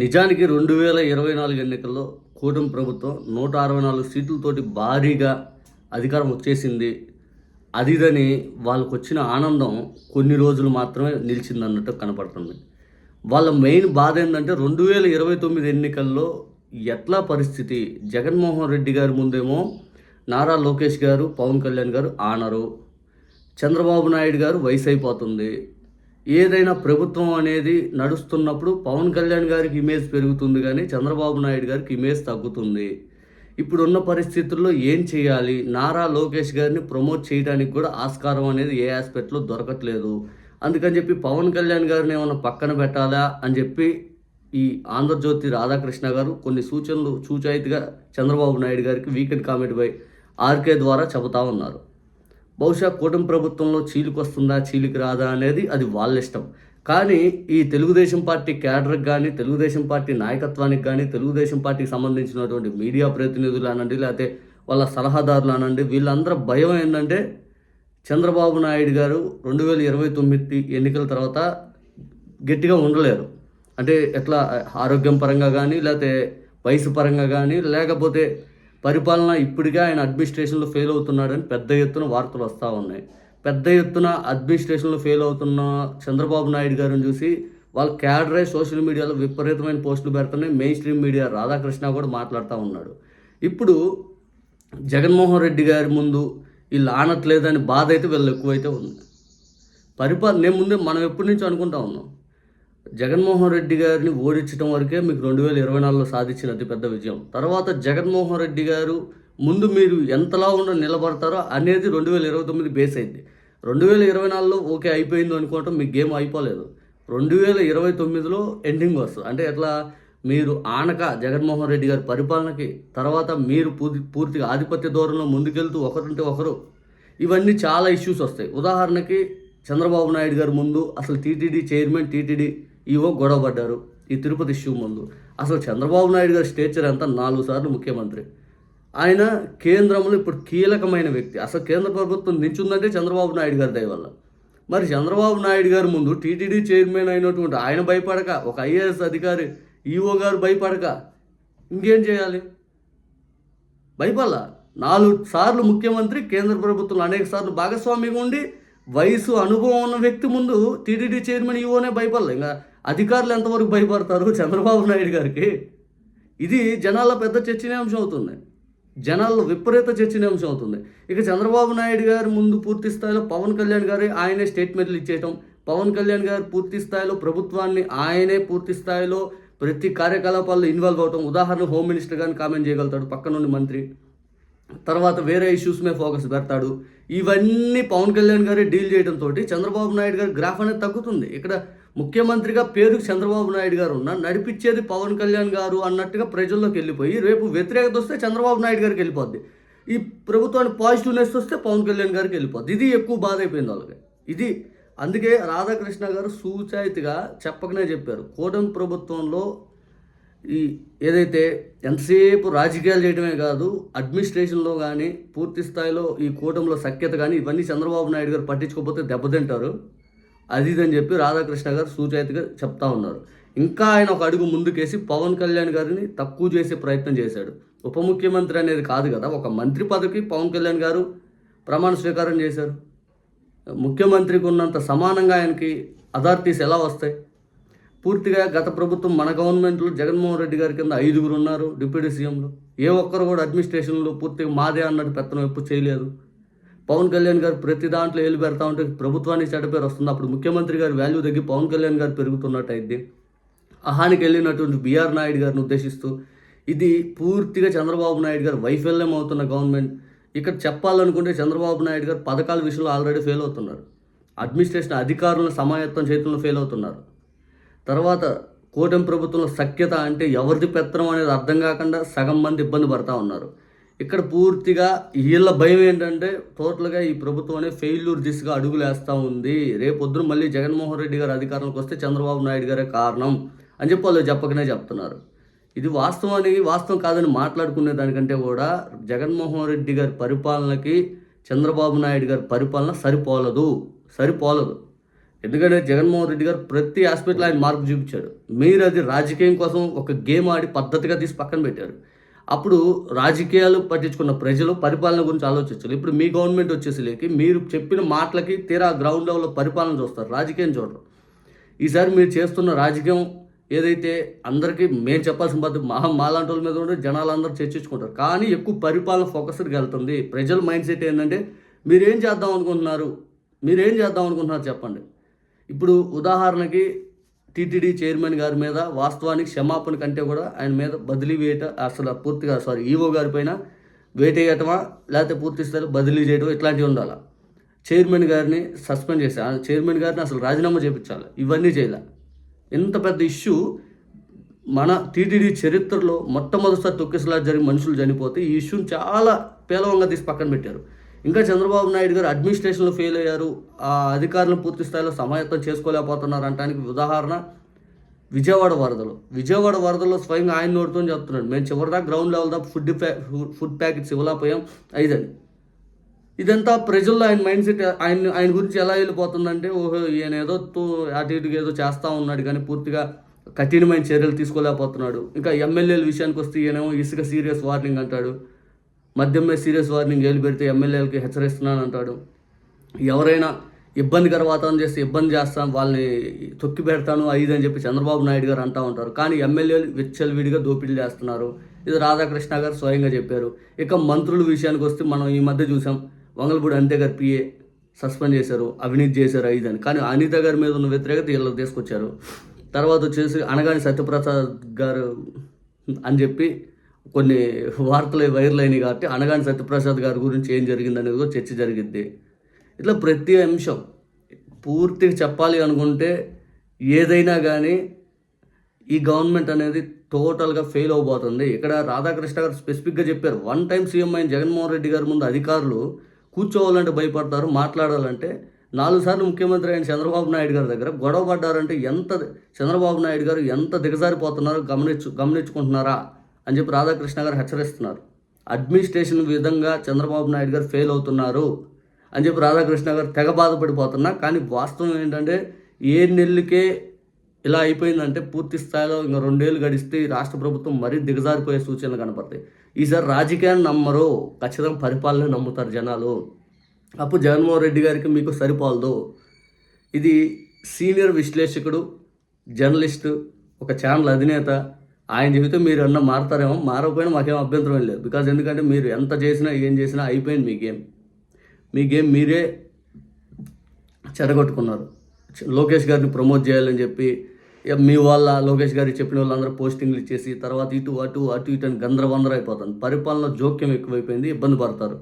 నిజానికి రెండు వేల ఇరవై నాలుగు ఎన్నికల్లో కూటమి ప్రభుత్వం నూట అరవై నాలుగు సీట్లతోటి భారీగా అధికారం వచ్చేసింది. అదిదని వాళ్ళకు వచ్చిన ఆనందం కొన్ని రోజులు మాత్రమే నిలిచిందన్నట్టు కనపడుతుంది. వాళ్ళ మెయిన్ బాధ ఏంటంటే రెండు వేల ఇరవై తొమ్మిది ఎన్నికల్లో ఎట్లా పరిస్థితి? జగన్మోహన్ రెడ్డి గారి ముందేమో నారా లోకేష్ గారు పవన్ కళ్యాణ్ గారు ఆనరు. చంద్రబాబు నాయుడు గారు వయసు అయిపోతుంది ఏదైనా ప్రభుత్వం అనేది నడుస్తున్నప్పుడు పవన్ కళ్యాణ్ గారికి ఇమేజ్ పెరుగుతుంది కానీ చంద్రబాబు నాయుడు గారికి ఇమేజ్ తగ్గుతుంది. ఇప్పుడున్న పరిస్థితుల్లో ఏం చేయాలి? నారా లోకేష్ గారిని ప్రమోట్ చేయడానికి కూడా ఆస్కారం అనేది ఏ ఆస్పెక్ట్లో దొరకట్లేదు. అందుకని చెప్పి పవన్ కళ్యాణ్ గారిని ఏమైనా పక్కన పెట్టాలా అని చెప్పి ఈ ఆంధ్రజ్యోతి రాధాకృష్ణ గారు కొన్ని సూచనలు సూచాయితీగా చంద్రబాబు నాయుడు గారికి వీకెండ్ కామెంట్ బై ఆర్కే ద్వారా చెబుతా ఉన్నారు. బహుశా కూటమి ప్రభుత్వంలో చీలికొస్తుందా చీలికి రాదా అనేది అది వాళ్ళ ఇష్టం. కానీ ఈ తెలుగుదేశం పార్టీ క్యాడర్కి కానీ తెలుగుదేశం పార్టీ నాయకత్వానికి కానీ తెలుగుదేశం పార్టీకి సంబంధించినటువంటి మీడియా ప్రతినిధులు అనండి లేకపోతే వాళ్ళ సలహాదారులు అనండి వీళ్ళందరూ భయం ఏంటంటే చంద్రబాబు నాయుడు గారు రెండు వేల ఇరవై తొమ్మిది ఎన్నికల తర్వాత గట్టిగా ఉండలేరు. అంటే ఎట్లా ఆరోగ్యం పరంగా కానీ లేకపోతే వయసు పరంగా కానీ లేకపోతే పరిపాలన ఇప్పటికే ఆయన అడ్మినిస్ట్రేషన్లో ఫెయిల్ అవుతున్నాడని పెద్ద ఎత్తున వార్తలు వస్తూ ఉన్నాయి. పెద్ద ఎత్తున అడ్మినిస్ట్రేషన్లో ఫెయిల్ అవుతున్న చంద్రబాబు నాయుడు గారిని చూసి వాళ్ళ క్యాడరే సోషల్ మీడియాలో విపరీతమైన పోస్టులు పెడుతున్నాయి. మెయిన్ స్ట్రీమ్ మీడియా రాధాకృష్ణ కూడా మాట్లాడుతూ ఉన్నాడు. ఇప్పుడు జగన్మోహన్ రెడ్డి గారి ముందు వీళ్ళు ఆనట్లేదని బాధ అయితే వీళ్ళు ఎక్కువైతే ఉంది. పరిపాలన నేను ముందే మనం ఎప్పటి నుంచో అనుకుంటా ఉన్నాం. జగన్మోహన్ రెడ్డి గారిని ఓడించడం వరకే మీకు రెండు వేల ఇరవై నాలుగులో సాధించిన అతిపెద్ద విజయం. తర్వాత జగన్మోహన్ రెడ్డి గారు ముందు మీరు ఎంతలా ఉండ నిలబడతారో అనేది రెండు వేల ఇరవై తొమ్మిది బేస్ అయింది. రెండు వేల ఇరవై నాలుగులో ఓకే అయిపోయింది అనుకోవటం మీ గేమ్ అయిపోలేదు. రెండు వేల ఇరవై తొమ్మిదిలో ఎండింగ్ వస్తుంది అంటే ఎట్లా? మీరు ఆనక జగన్మోహన్ రెడ్డి గారి పరిపాలనకి తర్వాత మీరు పూర్తి పూర్తిగా ఆధిపత్య ధోరణిలో ముందుకెళ్తూ ఒకరుంటే ఒకరు. ఇవన్నీ చాలా ఇష్యూస్ వస్తాయి. ఉదాహరణకి చంద్రబాబు నాయుడు గారు ముందు అసలు టీటీడీ చైర్మన్ టీటీడీ ఈవో గొడవ పడ్డారు ఈ తిరుపతి ఇష్యూ ముందు. అసలు చంద్రబాబు నాయుడు గారి స్టేచర్ అంతా నాలుగు సార్లు ముఖ్యమంత్రి. ఆయన కేంద్రంలో ఇప్పుడు కీలకమైన వ్యక్తి. అసలు కేంద్ర ప్రభుత్వం నించుందంటే చంద్రబాబు నాయుడు గారి దయ వల్ల. మరి చంద్రబాబు నాయుడు గారి ముందు టీటీడీ చైర్మన్ అయినటువంటి ఆయన భయపడక ఒక ఐఏఎస్ అధికారి ఈఓ గారు భయపడక. ఇంకేం చేయాలి? భయపడాల? నాలుగు సార్లు ముఖ్యమంత్రి కేంద్ర ప్రభుత్వంలో అనేక సార్లు భాగస్వామిగా ఉండి వయసు అనుభవం ఉన్న వ్యక్తి ముందు టీటీడీ చైర్మన్ ఈఓనే భయపడలే. ఇంకా అధికారులు ఎంతవరకు భయపడతారు చంద్రబాబు నాయుడు గారికి? ఇది జనాల పెద్ద చర్చనీయాంశం అవుతుంది. జనాల్లో విపరీత చర్చనీయాంశం అవుతుంది. ఇక చంద్రబాబు నాయుడు గారు ముందు పూర్తి స్థాయిలో పవన్ కళ్యాణ్ గారు ఆయనే స్టేట్మెంట్లు ఇచ్చేయటం. పవన్ కళ్యాణ్ గారు పూర్తి స్థాయిలో ప్రభుత్వాన్ని ఆయనే పూర్తి స్థాయిలో ప్రతి కార్యకలాపాల్లో ఇన్వాల్వ్ అవటం. ఉదాహరణ హోమ్ మినిస్టర్ గారిని కామెంట్ చేయగలుగుతాడు పక్కనుండి మంత్రి. తర్వాత వేరే ఇష్యూస్ మీద ఫోకస్ పెడతాడు. ఇవన్నీ పవన్ కళ్యాణ్ గారే డీల్ చేయడంతో చంద్రబాబు నాయుడు గారి గ్రాఫ్ అనేది తగ్గుతుంది. ఇక్కడ ముఖ్యమంత్రిగా పేరుకి చంద్రబాబు నాయుడు గారు ఉన్న నడిపించేది పవన్ కళ్యాణ్ గారు అన్నట్టుగా ప్రజల్లోకి వెళ్ళిపోయి రేపు వ్యతిరేకత వస్తే చంద్రబాబు నాయుడు గారికి వెళ్ళిపోద్ది. ఈ ప్రభుత్వానికి పాజిటివ్నెస్ వస్తే పవన్ కళ్యాణ్ గారికి వెళ్ళిపోద్ది. ఇది ఎక్కువ బాధ అయిపోయింది వాళ్ళకి. ఇది అందుకే రాధాకృష్ణ గారు సూచాయితీగా చెప్పకనే చెప్పారు. కూటమి ప్రభుత్వంలో ఈ ఏదైతే ఎంతసేపు రాజకీయాలు చేయడమే కాదు అడ్మినిస్ట్రేషన్లో కానీ పూర్తి స్థాయిలో ఈ కూటమిలో సఖ్యత కానీ ఇవన్నీ చంద్రబాబు నాయుడు గారు పట్టించుకోకపోతే దెబ్బతింటారు. అది ఇది అని చెప్పి రాధాకృష్ణ గారు సూచయితగా చెప్తా ఉన్నారు. ఇంకా ఆయన ఒక అడుగు ముందుకేసి పవన్ కళ్యాణ్ గారిని తక్కువ చేసే ప్రయత్నం చేశాడు. ఉప ముఖ్యమంత్రి అనేది కాదు కదా ఒక మంత్రి పదవికి పవన్ కళ్యాణ్ గారు ప్రమాణ స్వీకారం చేశారు. ముఖ్యమంత్రికి ఉన్నంత సమానంగా ఆయనకి అథారిటీస్ ఎలా వస్తాయి? పూర్తిగా గత ప్రభుత్వం మన గవర్నమెంట్లో జగన్మోహన్ రెడ్డి గారి కింద ఐదుగురు ఉన్నారు డిప్యూటీ సీఎంలు. ఏ ఒక్కరు కూడా అడ్మినిస్ట్రేషన్లో పూర్తిగా మాదే అన్నట్టు పెత్తనం ఎప్పుడు చేయలేదు. పవన్ కళ్యాణ్ గారు ప్రతి దాంట్లో ఏలు పెడతా ఉంటే ప్రభుత్వానికి చెడ్డ పేరు వస్తుంది. అప్పుడు ముఖ్యమంత్రి గారి వాల్యూ తగ్గి పవన్ కళ్యాణ్ గారు పెరుగుతున్నట్టు అయింది అహానికి వెళ్ళినటువంటి బీఆర్ నాయుడు గారిని ఉద్దేశిస్తూ ఇది పూర్తిగా చంద్రబాబు నాయుడు గారు వైఫల్యం అవుతున్న గవర్నమెంట్. ఇక్కడ చెప్పాలనుకుంటే చంద్రబాబు నాయుడు గారు పథకాల విషయంలో ఆల్రెడీ ఫెయిల్ అవుతున్నారు. అడ్మినిస్ట్రేషన్ అధికారులను సమాయత్తం చేతుల్లో ఫెయిల్ అవుతున్నారు. తర్వాత కూటమి ప్రభుత్వంలో సఖ్యత అంటే ఎవరిది పెత్తనం అనేది అర్థం కాకుండా సగం మంది ఇబ్బంది పడతా ఉన్నారు. ఇక్కడ పూర్తిగా వీళ్ళ భయం ఏంటంటే టోటల్గా ఈ ప్రభుత్వం ఫెయిల్యూర్ దిశగా అడుగులేస్తూ ఉంది. రేపొద్దున మళ్ళీ జగన్మోహన్ రెడ్డి గారు అధికారంలోకి వస్తే చంద్రబాబు నాయుడు గారే కారణం అని చెప్పి వాళ్ళు చెప్పకనే చెప్తున్నారు. ఇది వాస్తవానికి వాస్తవం కాదని మాట్లాడుకునే దానికంటే కూడా జగన్మోహన్ రెడ్డి గారి పరిపాలనకి చంద్రబాబు నాయుడు గారి పరిపాలన సరిపోలదు. సరిపోలదు. ఎందుకంటే జగన్మోహన్ రెడ్డి గారు ప్రతి హాస్పిటల్ ఆయన మార్పు చూపించాడు. మీరు అది రాజకీయం కోసం ఒక గేమ్ ఆడి పద్ధతిగా తీసి పక్కన పెట్టారు. అప్పుడు రాజకీయాలు పట్టించుకున్న ప్రజలు పరిపాలన గురించి ఆలోచించాలి. ఇప్పుడు మీ గవర్నమెంట్ వచ్చేసి మీరు చెప్పిన మాటలకి తీరా గ్రౌండ్ లెవెల్లో పరిపాలన చూస్తారు. రాజకీయం చూడరు. ఈసారి మీరు చేస్తున్న రాజకీయం ఏదైతే అందరికీ మేము చెప్పాల్సిన బాధ్యత మహా మాలాంటి వాళ్ళ మీద ఉంటే జనాలు అందరూ చర్చించుకుంటారు. కానీ ఎక్కువ పరిపాలన ఫోకస్డ్గా వెళ్తుంది. ప్రజల మైండ్ సెట్ ఏంటంటే మీరేం చేద్దాం అనుకుంటున్నారు? మీరేం చేద్దాం అనుకుంటున్నారు చెప్పండి. ఇప్పుడు ఉదాహరణకి టీటీడీ చైర్మన్ గారి మీద వాస్తవానికి క్షమాపణ కంటే కూడా ఆయన మీద బదిలీ వేయట అసలు పూర్తిగా సారీ ఈవో గారి పైన వేటేయటమా లేకపోతే పూర్తి స్థాయిలో బదిలీ చేయటం ఇట్లాంటివి ఉండాలి? చైర్మన్ గారిని సస్పెండ్ చేసి చైర్మన్ గారిని అసలు రాజీనామా చేయించాలి ఇవన్నీ చేయాలి. ఇంత పెద్ద ఇష్యూ మన టీటీడీ చరిత్రలో మొట్టమొదటిసారి తొక్కిసలాట జరిగి మనుషులు చనిపోతే ఈ ఇష్యూని చాలా పేలవంగా తీసి పక్కన పెట్టారు. ఇంకా చంద్రబాబు నాయుడు గారు అడ్మినిస్ట్రేషన్లో ఫెయిల్ అయ్యారు. ఆ అధికారులను పూర్తి స్థాయిలో సమాయత్తం చేసుకోలేకపోతున్నారు అంటానికి ఉదాహరణ విజయవాడ వరదలు. విజయవాడ వరదల్లో స్వయంగా ఆయన నోటితో చెప్తున్నాడు. మేము చివరిదాకా గ్రౌండ్ లెవెల్ దాకా ఫుడ్ ప్యా ఫుడ్ ప్యాకెట్స్ ఇవ్వలేకపోయాం ఐదని ఇదంతా ప్రజల్లో ఆయన మైండ్ సెట్ ఆయన ఆయన గురించి ఎలా వెళ్ళిపోతుందంటే ఓహో ఈయన ఏదో తో అటు ఇటుగా ఏదో చేస్తూ ఉన్నాడు కానీ పూర్తిగా కఠినమైన చర్యలు తీసుకోలేకపోతున్నాడు. ఇంకా ఎమ్మెల్యేల విషయానికి వస్తే ఈయనేమో ఇసుక సీరియస్ వార్నింగ్ అంటాడు. మద్యం సీరియస్ వార్నింగ్ ఏలు పెడితే ఎమ్మెల్యేలకి హెచ్చరిస్తున్నాను అంటాడు ఎవరైనా ఇబ్బందికర వాతావరణం చేస్తే ఇబ్బంది చేస్తాను వాళ్ళని తొక్కి పెడతాను ఐదు అని చెప్పి చంద్రబాబు నాయుడు గారు అంటూ ఉంటారు. కానీ ఎమ్మెల్యేలు విచ్చలవిడిగా దోపిడీ చేస్తున్నారు. ఇది రాధాకృష్ణ గారు స్వయంగా చెప్పారు. ఇక మంత్రుల విషయానికి వస్తే మనం ఈ మధ్య చూసాం వంగలపూడి అంతే గారు పిఏ సస్పెండ్ చేశారు అవినీతి చేశారు ఐదు అని. కానీ అనిత గారి మీద ఉన్న వ్యతిరేకత వీళ్ళకి తీసుకొచ్చారు. తర్వాత వచ్చేసి అనగాని సత్యప్రసాద్ గారు అని చెప్పి కొన్ని వార్తలు వైరల్ అయినాయి కాబట్టి అనగాని సత్యప్రసాద్ గారి గురించి ఏం జరిగింది అనేది కూడా చర్చ జరిగింది. ఇట్లా ప్రతి అంశం పూర్తిగా చెప్పాలి అనుకుంటే ఏదైనా కానీ ఈ గవర్నమెంట్ అనేది టోటల్గా ఫెయిల్ అవబోతుంది. ఇక్కడ రాధాకృష్ణ గారు స్పెసిఫిక్గా చెప్పారు. వన్ టైం సీఎం అయిన జగన్మోహన్ రెడ్డి గారి ముందు అధికారులు కూర్చోవాలంటే భయపడతారు మాట్లాడాలంటే నాలుగు సార్లు ముఖ్యమంత్రి అయిన చంద్రబాబు నాయుడు గారి దగ్గర గొడవ పడ్డారంటే ఎంత చంద్రబాబు నాయుడు గారు ఎంత దిగజారిపోతున్నారో గమనించు గమనించుకుంటున్నారా? అని చెప్పి రాధాకృష్ణ గారు హెచ్చరిస్తున్నారు. అడ్మినిస్ట్రేషన్ విధంగా చంద్రబాబు నాయుడు గారు ఫెయిల్ అవుతున్నారు అని చెప్పి రాధాకృష్ణ గారు తెగ బాధపడిపోతున్నా కానీ వాస్తవం ఏంటంటే ఏ నెల్లుకే ఇలా అయిపోయిందంటే పూర్తి స్థాయిలో ఇంకా రెండేళ్ళు గడిస్తే రాష్ట్ర ప్రభుత్వం మరీ దిగజారిపోయే సూచనలు కనపడతాయి. ఈసారి రాజకీయాన్ని నమ్మరు ఖచ్చితంగా పరిపాలన నమ్ముతారు జనాలు. అప్పుడు జగన్మోహన్ రెడ్డి గారికి మీకు సరిపోలదు. ఇది సీనియర్ విశ్లేషకుడు జర్నలిస్టు ఒక ఛానల్ అధినేత ఆయన చెబితే మీరు అన్న మారతారేమో మారకపోయినా మాకేం అభ్యంతరం లేదు. బికాజ్ ఎందుకంటే మీరు ఎంత చేసినా ఏం చేసినా అయిపోయింది మీ గేమ్. మీ గేమ్ మీరే చెడగొట్టుకున్నారు. లోకేష్ గారిని ప్రమోట్ చేయాలని చెప్పి ఇక మీ వాళ్ళ లోకేష్ గారికి చెప్పిన వాళ్ళందరూ పోస్టింగ్లు ఇచ్చేసి తర్వాత ఇటు అటు అటు ఇటు అని గందరగందర అయిపోతుంది పరిపాలన జోక్యం ఎక్కువైపోయింది ఇబ్బంది పడతారు.